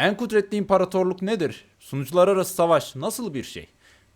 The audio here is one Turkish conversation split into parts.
En kudretli imparatorluk nedir? Sunucular arası savaş nasıl bir şey?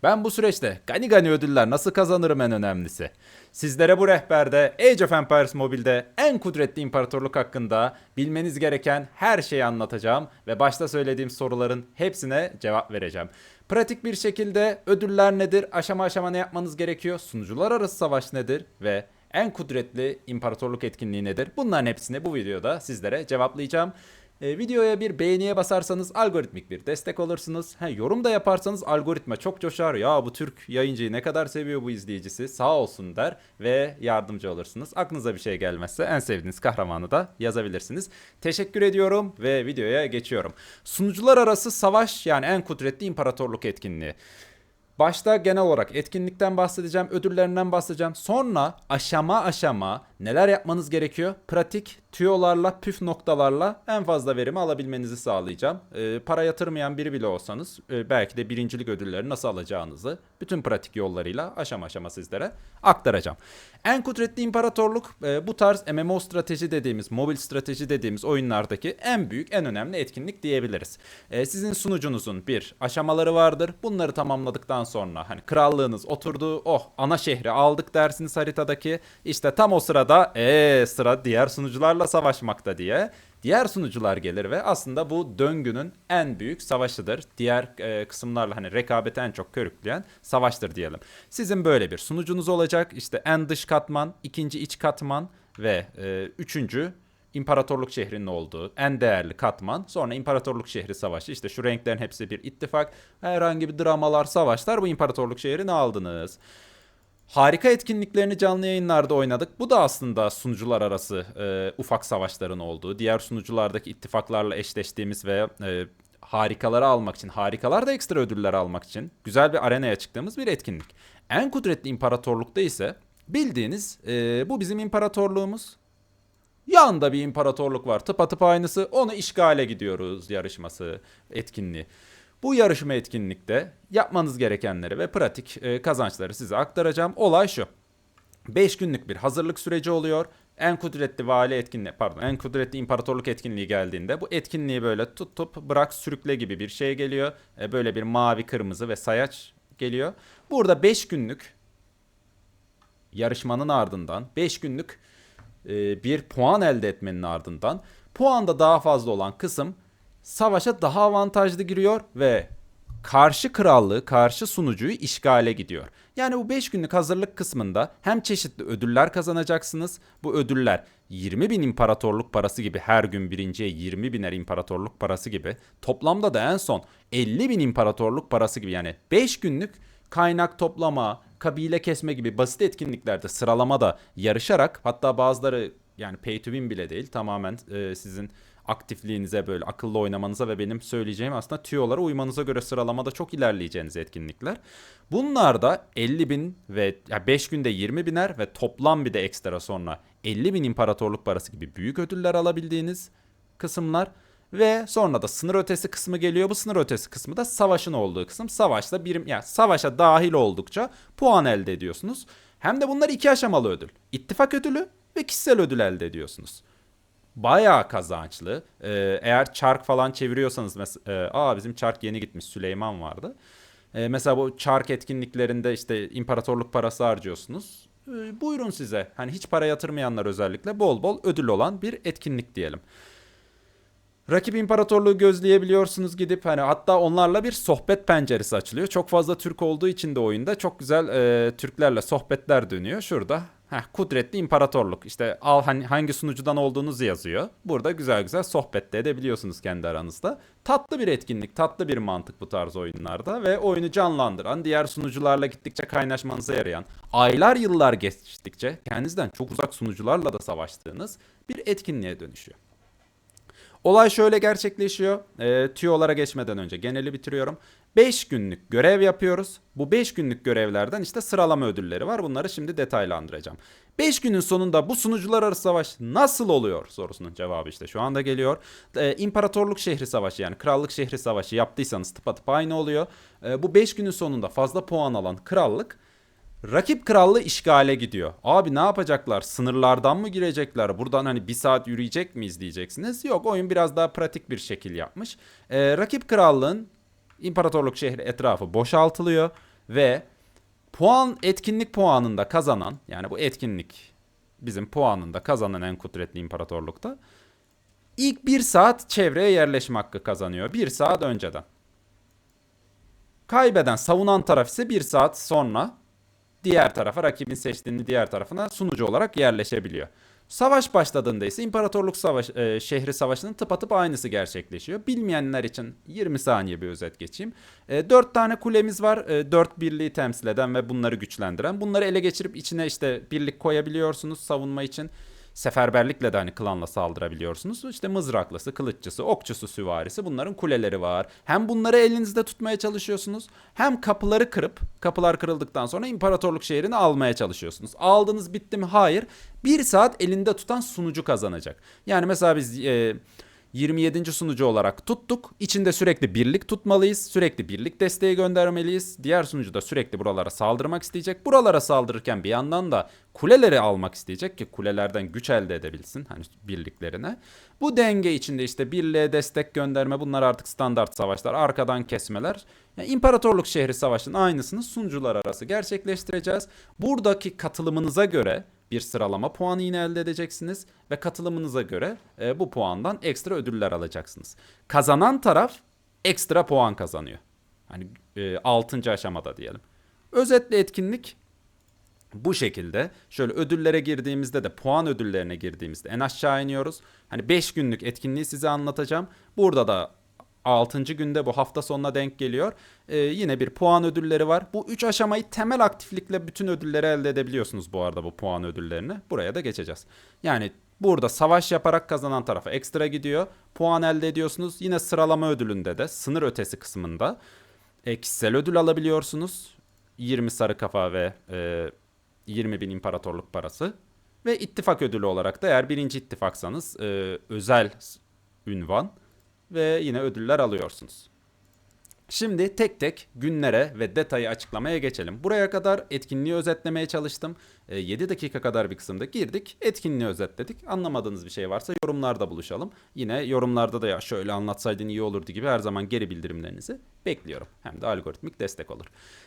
Ben bu süreçte gani gani ödüller nasıl kazanırım en önemlisi. Sizlere bu rehberde Age of Empires Mobile'de en kudretli imparatorluk hakkında bilmeniz gereken her şeyi anlatacağım ve başta söylediğim soruların hepsine cevap vereceğim. Pratik bir şekilde ödüller nedir, aşama aşama ne yapmanız gerekiyor, sunucular arası savaş nedir ve en kudretli imparatorluk etkinliği nedir? Bunların hepsini bu videoda sizlere cevaplayacağım. E, videoya bir beğeniye basarsanız algoritmik bir destek olursunuz. Ha, yorum da yaparsanız algoritma çok coşar. Ya bu Türk yayıncıyı ne kadar seviyor bu izleyicisi sağ olsun der ve yardımcı olursunuz. Aklınıza bir şey gelmezse en sevdiğiniz kahramanı da yazabilirsiniz. Teşekkür ediyorum ve videoya geçiyorum. Sunucular arası savaş yani en kudretli imparatorluk etkinliği. Başta genel olarak etkinlikten bahsedeceğim, ödüllerinden bahsedeceğim. Sonra aşama aşama neler yapmanız gerekiyor? Pratik tüyolarla, püf noktalarla en fazla verimi alabilmenizi sağlayacağım. Ee, para yatırmayan biri bile olsanız e, belki de birincilik ödülleri nasıl alacağınızı bütün pratik yollarıyla aşama aşama sizlere aktaracağım. En kudretli imparatorluk e, bu tarz MMO strateji dediğimiz, mobil strateji dediğimiz oyunlardaki en büyük, en önemli etkinlik diyebiliriz. E, sizin sunucunuzun bir aşamaları vardır. Bunları tamamladıktan sonra hani krallığınız oturdu, oh ana şehri aldık dersiniz haritadaki. İşte tam o sırada ee sıra diğer sunucularla savaşmakta diye diğer sunucular gelir ve aslında bu döngünün en büyük savaşıdır. Diğer e, kısımlarla hani rekabeti en çok körükleyen savaştır diyelim. Sizin böyle bir sunucunuz olacak. İşte en dış katman, ikinci iç katman ve e, üçüncü İmparatorluk şehrinin olduğu en değerli katman. Sonra İmparatorluk şehri savaşı. İşte şu renklerin hepsi bir ittifak. Herhangi bir dramalar, savaşlar bu İmparatorluk şehrini aldınız. Harika etkinliklerini canlı yayınlarda oynadık. Bu da aslında sunucular arası e, ufak savaşların olduğu, diğer sunuculardaki ittifaklarla eşleştiğimiz ve e, harikaları almak için, harikalar da ekstra ödüller almak için güzel bir arenaya çıktığımız bir etkinlik. En kudretli imparatorlukta ise bildiğiniz e, bu bizim imparatorluğumuz. Yanında bir imparatorluk var tıpatıp aynısı onu işgale gidiyoruz yarışması etkinliği. Bu yarışma etkinlikte yapmanız gerekenleri ve pratik e, kazançları size aktaracağım. Olay şu. 5 günlük bir hazırlık süreci oluyor. En kudretli vali etkinliği, pardon, en kudretli imparatorluk etkinliği geldiğinde bu etkinliği böyle tutup bırak sürükle gibi bir şey geliyor. E, böyle bir mavi, kırmızı ve sayaç geliyor. Burada 5 günlük yarışmanın ardından 5 günlük e, bir puan elde etmenin ardından puanda daha fazla olan kısım savaşa daha avantajlı giriyor ve karşı krallığı, karşı sunucuyu işgale gidiyor. Yani bu 5 günlük hazırlık kısmında hem çeşitli ödüller kazanacaksınız. Bu ödüller 20 bin imparatorluk parası gibi her gün birinciye 20 biner imparatorluk parası gibi. Toplamda da en son 50 bin imparatorluk parası gibi yani 5 günlük kaynak toplama, kabile kesme gibi basit etkinliklerde sıralamada yarışarak hatta bazıları yani pay to win bile değil tamamen e, sizin aktifliğinize böyle akıllı oynamanıza ve benim söyleyeceğim aslında tüyolara uymanıza göre sıralamada çok ilerleyeceğiniz etkinlikler. Bunlar da 50 bin ve 5 günde 20 biner ve toplam bir de ekstra sonra 50 bin imparatorluk parası gibi büyük ödüller alabildiğiniz kısımlar. Ve sonra da sınır ötesi kısmı geliyor. Bu sınır ötesi kısmı da savaşın olduğu kısım. Savaşta birim yani savaşa dahil oldukça puan elde ediyorsunuz. Hem de bunlar iki aşamalı ödül. İttifak ödülü ve kişisel ödül elde ediyorsunuz bayağı kazançlı. Ee, eğer çark falan çeviriyorsanız mesela aa bizim çark yeni gitmiş Süleyman vardı. Ee, mesela bu çark etkinliklerinde işte imparatorluk parası harcıyorsunuz. Ee, buyurun size. Hani hiç para yatırmayanlar özellikle bol bol ödül olan bir etkinlik diyelim. Rakip imparatorluğu gözleyebiliyorsunuz gidip hani hatta onlarla bir sohbet penceresi açılıyor. Çok fazla Türk olduğu için de oyunda çok güzel e, Türklerle sohbetler dönüyor. Şurada Heh, kudretli imparatorluk. İşte al hani hangi sunucudan olduğunuz yazıyor. Burada güzel güzel sohbet de edebiliyorsunuz kendi aranızda. Tatlı bir etkinlik, tatlı bir mantık bu tarz oyunlarda ve oyunu canlandıran, diğer sunucularla gittikçe kaynaşmanıza yarayan, aylar yıllar geçtikçe kendinizden çok uzak sunucularla da savaştığınız bir etkinliğe dönüşüyor. Olay şöyle gerçekleşiyor. E, tüyolara geçmeden önce geneli bitiriyorum. 5 günlük görev yapıyoruz. Bu 5 günlük görevlerden işte sıralama ödülleri var. Bunları şimdi detaylandıracağım. 5 günün sonunda bu sunucular arası savaş nasıl oluyor sorusunun cevabı işte şu anda geliyor. Ee, İmparatorluk şehri savaşı yani krallık şehri savaşı yaptıysanız tıpatıp aynı oluyor. Ee, bu 5 günün sonunda fazla puan alan krallık Rakip krallığı işgale gidiyor. Abi ne yapacaklar? Sınırlardan mı girecekler? Buradan hani bir saat yürüyecek miyiz diyeceksiniz. Yok oyun biraz daha pratik bir şekil yapmış. Ee, rakip krallığın imparatorluk şehri etrafı boşaltılıyor ve puan etkinlik puanında kazanan yani bu etkinlik bizim puanında kazanan en kudretli imparatorlukta ilk bir saat çevreye yerleşme hakkı kazanıyor. Bir saat önceden. Kaybeden savunan taraf ise bir saat sonra diğer tarafa rakibin seçtiğini diğer tarafına sunucu olarak yerleşebiliyor. Savaş başladığında ise İmparatorluk Savaş, e, şehri savaşının tıpatıp aynısı gerçekleşiyor. Bilmeyenler için 20 saniye bir özet geçeyim. E, 4 tane kulemiz var. E, 4 birliği temsil eden ve bunları güçlendiren. Bunları ele geçirip içine işte birlik koyabiliyorsunuz savunma için. Seferberlikle de hani klanla saldırabiliyorsunuz. İşte mızraklısı, kılıççısı, okçusu, süvarisi bunların kuleleri var. Hem bunları elinizde tutmaya çalışıyorsunuz hem kapıları kırıp kapılar kırıldıktan sonra imparatorluk şehrini almaya çalışıyorsunuz. Aldınız bitti mi? Hayır. Bir saat elinde tutan sunucu kazanacak. Yani mesela biz e, 27. sunucu olarak tuttuk. İçinde sürekli birlik tutmalıyız. Sürekli birlik desteği göndermeliyiz. Diğer sunucu da sürekli buralara saldırmak isteyecek. Buralara saldırırken bir yandan da kuleleri almak isteyecek ki kulelerden güç elde edebilsin hani birliklerine. Bu denge içinde işte birliğe destek gönderme bunlar artık standart savaşlar. Arkadan kesmeler. Yani İmparatorluk şehri savaşının aynısını sunucular arası gerçekleştireceğiz. Buradaki katılımınıza göre bir sıralama puanı yine elde edeceksiniz ve katılımınıza göre e, bu puandan ekstra ödüller alacaksınız. Kazanan taraf ekstra puan kazanıyor. Hani e, 6. aşamada diyelim. Özetle etkinlik bu şekilde şöyle ödüllere girdiğimizde de puan ödüllerine girdiğimizde en aşağı iniyoruz. Hani 5 günlük etkinliği size anlatacağım. Burada da 6. günde bu hafta sonuna denk geliyor. Ee, yine bir puan ödülleri var. Bu 3 aşamayı temel aktiflikle bütün ödülleri elde edebiliyorsunuz bu arada bu puan ödüllerini. Buraya da geçeceğiz. Yani burada savaş yaparak kazanan tarafa ekstra gidiyor. Puan elde ediyorsunuz. Yine sıralama ödülünde de sınır ötesi kısmında e, kişisel ödül alabiliyorsunuz. 20 sarı kafa ve e, 20 bin imparatorluk parası. Ve ittifak ödülü olarak da eğer birinci ittifaksanız e, özel ünvan ve yine ödüller alıyorsunuz. Şimdi tek tek günlere ve detayı açıklamaya geçelim. Buraya kadar etkinliği özetlemeye çalıştım. E, 7 dakika kadar bir kısımda girdik. Etkinliği özetledik. Anlamadığınız bir şey varsa yorumlarda buluşalım. Yine yorumlarda da ya şöyle anlatsaydın iyi olurdu gibi her zaman geri bildirimlerinizi bekliyorum. Hem de algoritmik destek olur.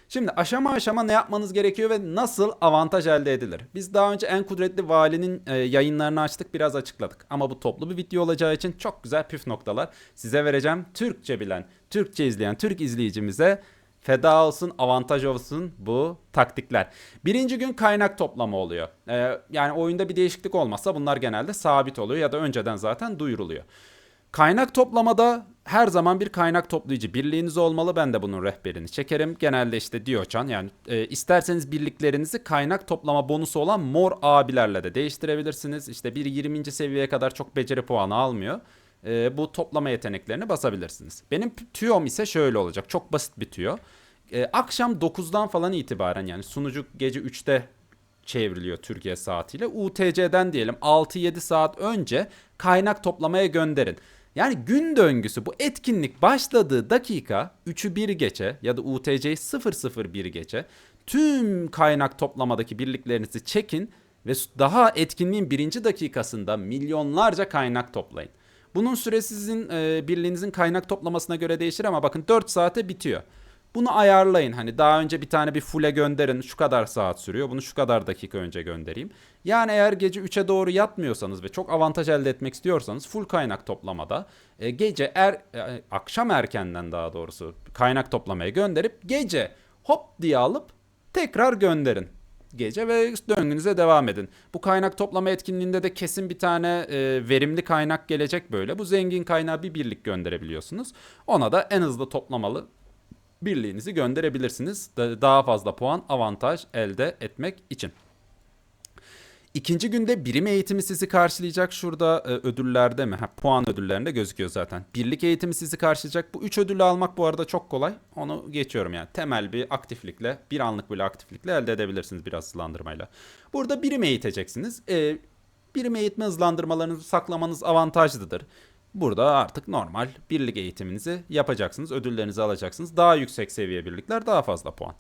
Şimdi aşama aşama ne yapmanız gerekiyor ve nasıl avantaj elde edilir? Biz daha önce en kudretli valinin e, yayınlarını açtık biraz açıkladık. Ama bu toplu bir video olacağı için çok güzel püf noktalar size vereceğim. Türkçe bilen, Türkçe izleyen Türk izleyicimize feda olsun, avantaj olsun bu taktikler. Birinci gün kaynak toplama oluyor. Ee, yani oyunda bir değişiklik olmazsa bunlar genelde sabit oluyor ya da önceden zaten duyuruluyor. Kaynak toplamada her zaman bir kaynak toplayıcı birliğiniz olmalı. Ben de bunun rehberini çekerim. Genelde işte Dioçan yani e, isterseniz birliklerinizi kaynak toplama bonusu olan mor abilerle de değiştirebilirsiniz. İşte bir 20. seviyeye kadar çok beceri puanı almıyor. E, bu toplama yeteneklerini basabilirsiniz. Benim tüyom ise şöyle olacak. Çok basit bir tüyo. E, akşam 9'dan falan itibaren yani sunucu gece 3'te çevriliyor Türkiye saatiyle. UTC'den diyelim 6-7 saat önce kaynak toplamaya gönderin. Yani gün döngüsü bu etkinlik başladığı dakika 3'ü 1 geçe ya da UTC'yi 001 geçe tüm kaynak toplamadaki birliklerinizi çekin ve daha etkinliğin birinci dakikasında milyonlarca kaynak toplayın. Bunun süresi sizin e, birliğinizin kaynak toplamasına göre değişir ama bakın 4 saate bitiyor. Bunu ayarlayın. Hani daha önce bir tane bir full'e gönderin. Şu kadar saat sürüyor. Bunu şu kadar dakika önce göndereyim. Yani eğer gece 3'e doğru yatmıyorsanız ve çok avantaj elde etmek istiyorsanız full kaynak toplamada e, gece er e, akşam erkenden daha doğrusu kaynak toplamaya gönderip gece hop diye alıp tekrar gönderin gece ve döngünüze devam edin. Bu kaynak toplama etkinliğinde de kesin bir tane e, verimli kaynak gelecek böyle. Bu zengin kaynağı bir birlik gönderebiliyorsunuz. Ona da en hızlı toplamalı birliğinizi gönderebilirsiniz. Daha fazla puan avantaj elde etmek için. İkinci günde birim eğitimi sizi karşılayacak. Şurada e, ödüllerde mi? Ha, puan ödüllerinde gözüküyor zaten. Birlik eğitimi sizi karşılayacak. Bu üç ödülü almak bu arada çok kolay. Onu geçiyorum yani. Temel bir aktiflikle, bir anlık bile aktiflikle elde edebilirsiniz biraz hızlandırmayla. Burada birim eğiteceksiniz. E, birim eğitme hızlandırmalarınızı saklamanız avantajlıdır. Burada artık normal birlik eğitiminizi yapacaksınız. Ödüllerinizi alacaksınız. Daha yüksek seviye birlikler daha fazla puan.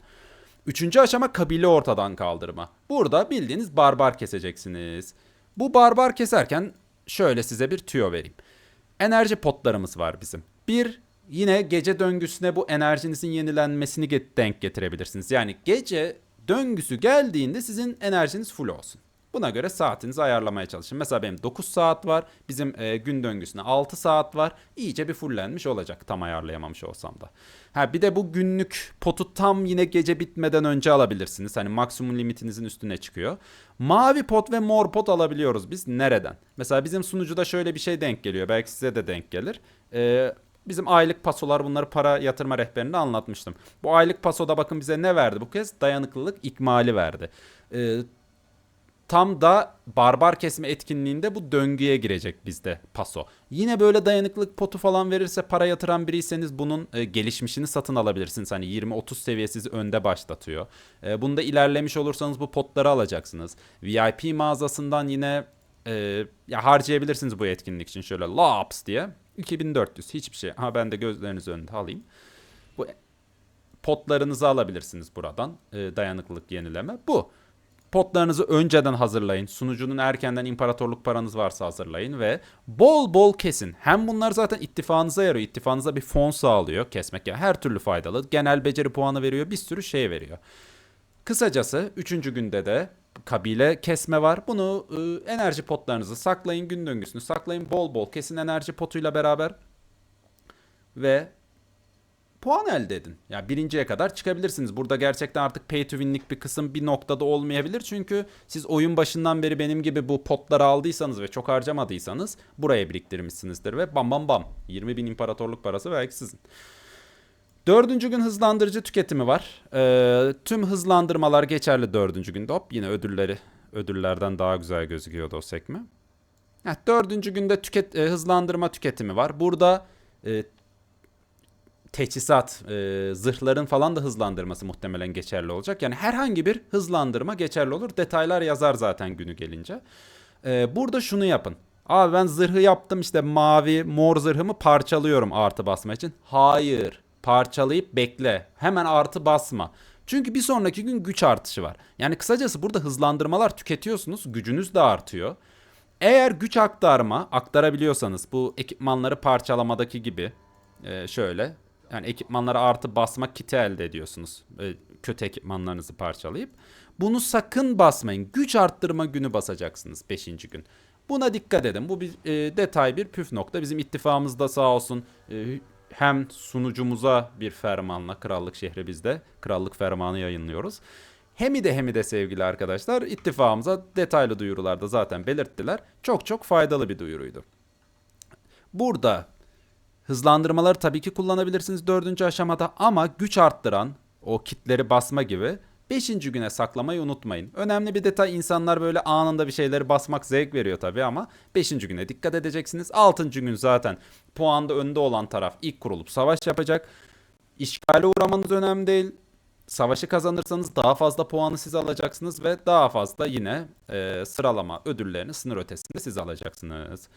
Üçüncü aşama kabile ortadan kaldırma. Burada bildiğiniz barbar keseceksiniz. Bu barbar keserken şöyle size bir tüyo vereyim. Enerji potlarımız var bizim. Bir, yine gece döngüsüne bu enerjinizin yenilenmesini denk getirebilirsiniz. Yani gece döngüsü geldiğinde sizin enerjiniz full olsun. Buna göre saatinizi ayarlamaya çalışın. Mesela benim 9 saat var. Bizim e, gün döngüsüne 6 saat var. İyice bir fullenmiş olacak tam ayarlayamamış olsam da. Ha bir de bu günlük potu tam yine gece bitmeden önce alabilirsiniz. Hani maksimum limitinizin üstüne çıkıyor. Mavi pot ve mor pot alabiliyoruz biz. Nereden? Mesela bizim sunucuda şöyle bir şey denk geliyor. Belki size de denk gelir. Ee, Bizim aylık pasolar bunları para yatırma rehberinde anlatmıştım. Bu aylık pasoda bakın bize ne verdi bu kez? Dayanıklılık ikmali verdi. Ee, tam da barbar kesme etkinliğinde bu döngüye girecek bizde paso. Yine böyle dayanıklılık potu falan verirse para yatıran biriyseniz bunun e, gelişmişini satın alabilirsiniz. Hani 20-30 seviye sizi önde başlatıyor. E, bunda ilerlemiş olursanız bu potları alacaksınız. VIP mağazasından yine e, ya harcayabilirsiniz bu etkinlik için şöyle laps diye. 2400 hiçbir şey. Ha ben de gözleriniz önünde alayım. Bu potlarınızı alabilirsiniz buradan. E, dayanıklılık yenileme. Bu. Potlarınızı önceden hazırlayın. Sunucunun erkenden imparatorluk paranız varsa hazırlayın ve bol bol kesin. Hem bunlar zaten ittifakınıza yarıyor. İttifakınıza bir fon sağlıyor kesmek. Yani her türlü faydalı. Genel beceri puanı veriyor. Bir sürü şey veriyor. Kısacası 3. günde de kabile kesme var. Bunu e, enerji potlarınızı saklayın. Gün döngüsünü saklayın. Bol bol kesin enerji potuyla beraber. Ve puan elde edin. Ya yani birinciye kadar çıkabilirsiniz. Burada gerçekten artık pay to win'lik bir kısım bir noktada olmayabilir. Çünkü siz oyun başından beri benim gibi bu potları aldıysanız ve çok harcamadıysanız buraya biriktirmişsinizdir ve bam bam bam 20 bin imparatorluk parası belki sizin. Dördüncü gün hızlandırıcı tüketimi var. Ee, tüm hızlandırmalar geçerli dördüncü günde. Hop yine ödülleri ödüllerden daha güzel gözüküyordu o sekme. Heh, dördüncü günde tüket, e, hızlandırma tüketimi var. Burada e, teçhizat, e, zırhların falan da hızlandırması muhtemelen geçerli olacak. Yani herhangi bir hızlandırma geçerli olur. Detaylar yazar zaten günü gelince. E, burada şunu yapın. Abi ben zırhı yaptım işte mavi, mor zırhımı parçalıyorum artı basma için. Hayır. Parçalayıp bekle. Hemen artı basma. Çünkü bir sonraki gün güç artışı var. Yani kısacası burada hızlandırmalar tüketiyorsunuz. Gücünüz de artıyor. Eğer güç aktarma aktarabiliyorsanız bu ekipmanları parçalamadaki gibi e, şöyle yani ekipmanlara artı basmak kiti elde ediyorsunuz. E, kötü ekipmanlarınızı parçalayıp. Bunu sakın basmayın. Güç arttırma günü basacaksınız 5. gün. Buna dikkat edin. Bu bir e, detay bir püf nokta. Bizim ittifakımızda sağ olsun e, hem sunucumuza bir fermanla krallık şehri bizde krallık fermanı yayınlıyoruz. Hemi de hemi de sevgili arkadaşlar ittifakımıza detaylı duyurularda zaten belirttiler. Çok çok faydalı bir duyuruydu. Burada hızlandırmaları tabii ki kullanabilirsiniz dördüncü aşamada ama güç arttıran o kitleri basma gibi Beşinci güne saklamayı unutmayın. Önemli bir detay insanlar böyle anında bir şeyleri basmak zevk veriyor tabii ama beşinci güne dikkat edeceksiniz. Altıncı gün zaten puanda önde olan taraf ilk kurulup savaş yapacak. İşgale uğramanız önemli değil. Savaşı kazanırsanız daha fazla puanı siz alacaksınız ve daha fazla yine e, sıralama ödüllerini sınır ötesinde siz alacaksınız.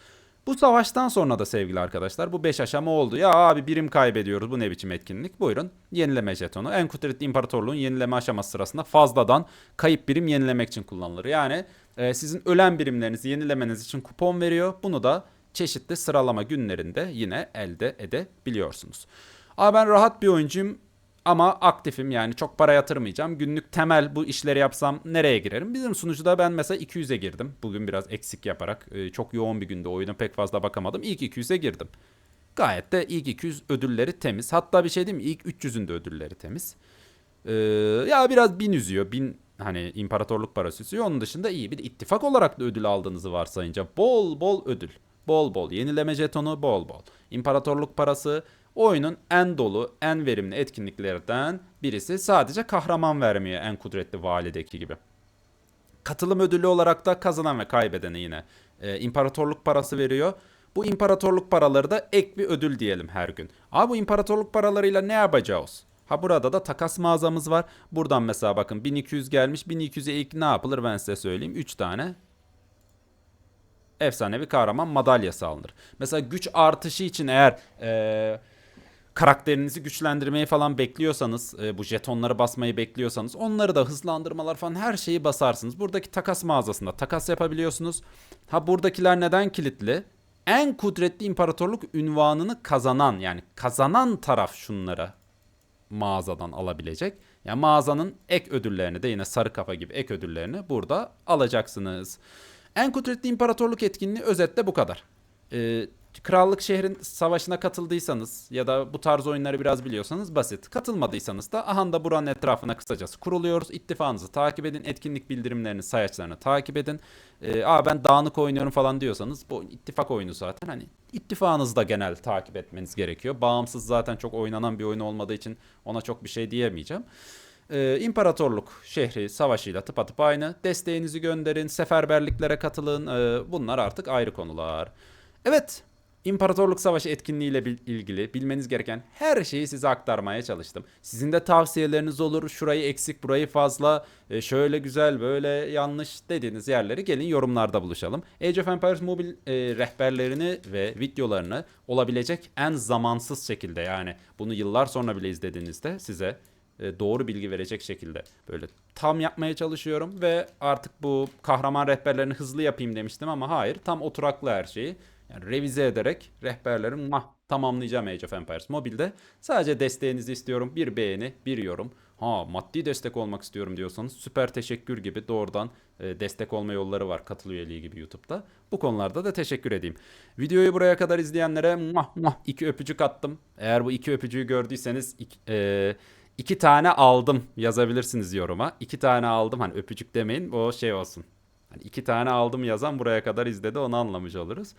Bu savaştan sonra da sevgili arkadaşlar bu 5 aşama oldu. Ya abi birim kaybediyoruz bu ne biçim etkinlik? Buyurun yenileme jetonu. Enkutrit İmparatorluğun yenileme aşaması sırasında fazladan kayıp birim yenilemek için kullanılır. Yani e, sizin ölen birimlerinizi yenilemeniz için kupon veriyor. Bunu da çeşitli sıralama günlerinde yine elde edebiliyorsunuz. Abi ben rahat bir oyuncuyum. Ama aktifim yani çok para yatırmayacağım. Günlük temel bu işleri yapsam nereye girerim? Bizim sunucuda ben mesela 200'e girdim. Bugün biraz eksik yaparak. Ee, çok yoğun bir günde oyuna pek fazla bakamadım. İlk 200'e girdim. Gayet de ilk 200 ödülleri temiz. Hatta bir şey diyeyim mi? İlk 300'ün de ödülleri temiz. Ee, ya biraz bin üzüyor. Bin hani imparatorluk parası üzüyor. Onun dışında iyi. Bir de ittifak olarak da ödül aldığınızı varsayınca bol bol ödül. Bol bol. Yenileme jetonu bol bol. İmparatorluk parası Oyunun en dolu, en verimli etkinliklerden birisi sadece kahraman vermeye en kudretli valideki gibi. Katılım ödülü olarak da kazanan ve kaybedene yine e, imparatorluk parası veriyor. Bu imparatorluk paraları da ek bir ödül diyelim her gün. Abi bu imparatorluk paralarıyla ne yapacağız? Ha burada da takas mağazamız var. Buradan mesela bakın 1200 gelmiş. 1200'e ilk ne yapılır ben size söyleyeyim. 3 tane efsanevi kahraman madalyası alınır. Mesela güç artışı için eğer ee, karakterinizi güçlendirmeyi falan bekliyorsanız, e, bu jetonları basmayı bekliyorsanız onları da hızlandırmalar falan her şeyi basarsınız. Buradaki takas mağazasında takas yapabiliyorsunuz. Ha buradakiler neden kilitli? En kudretli imparatorluk ünvanını kazanan yani kazanan taraf şunlara mağazadan alabilecek. Yani mağazanın ek ödüllerini de yine sarı kafa gibi ek ödüllerini burada alacaksınız. En kudretli imparatorluk etkinliği özetle bu kadar. Ee, Krallık şehrin savaşına katıldıysanız ya da bu tarz oyunları biraz biliyorsanız basit. Katılmadıysanız da aha da buranın etrafına kısacası kuruluyoruz. İttifakınızı takip edin. Etkinlik bildirimlerini, sayaçlarını takip edin. Ee, Aa ben dağınık oynuyorum falan diyorsanız bu ittifak oyunu zaten. Hani ittifakınızı da genel takip etmeniz gerekiyor. Bağımsız zaten çok oynanan bir oyun olmadığı için ona çok bir şey diyemeyeceğim. Ee, İmparatorluk şehri savaşıyla tıpatıp aynı. Desteğinizi gönderin, seferberliklere katılın. Ee, bunlar artık ayrı konular. Evet, İmparatorluk Savaşı etkinliğiyle bil- ilgili bilmeniz gereken her şeyi size aktarmaya çalıştım. Sizin de tavsiyeleriniz olur. Şurayı eksik, burayı fazla, e, şöyle güzel, böyle yanlış dediğiniz yerleri gelin yorumlarda buluşalım. Age of Empires Mobile e, rehberlerini ve videolarını olabilecek en zamansız şekilde yani bunu yıllar sonra bile izlediğinizde size e, doğru bilgi verecek şekilde böyle tam yapmaya çalışıyorum ve artık bu kahraman rehberlerini hızlı yapayım demiştim ama hayır tam oturaklı her şeyi yani revize ederek rehberleri mah tamamlayacağım Age of Empires mobilde. Sadece desteğinizi istiyorum. Bir beğeni, bir yorum. Ha maddi destek olmak istiyorum diyorsanız süper teşekkür gibi doğrudan e, destek olma yolları var katıl üyeliği gibi YouTube'da. Bu konularda da teşekkür edeyim. Videoyu buraya kadar izleyenlere mah mah iki öpücük attım. Eğer bu iki öpücüğü gördüyseniz iki, e, iki tane aldım yazabilirsiniz yoruma. İki tane aldım hani öpücük demeyin o şey olsun. Hani iki tane aldım yazan buraya kadar izledi onu anlamış oluruz.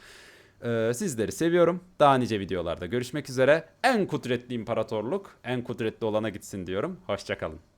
Ee, sizleri seviyorum. Daha nice videolarda görüşmek üzere. En kudretli imparatorluk en kudretli olana gitsin diyorum. Hoşçakalın.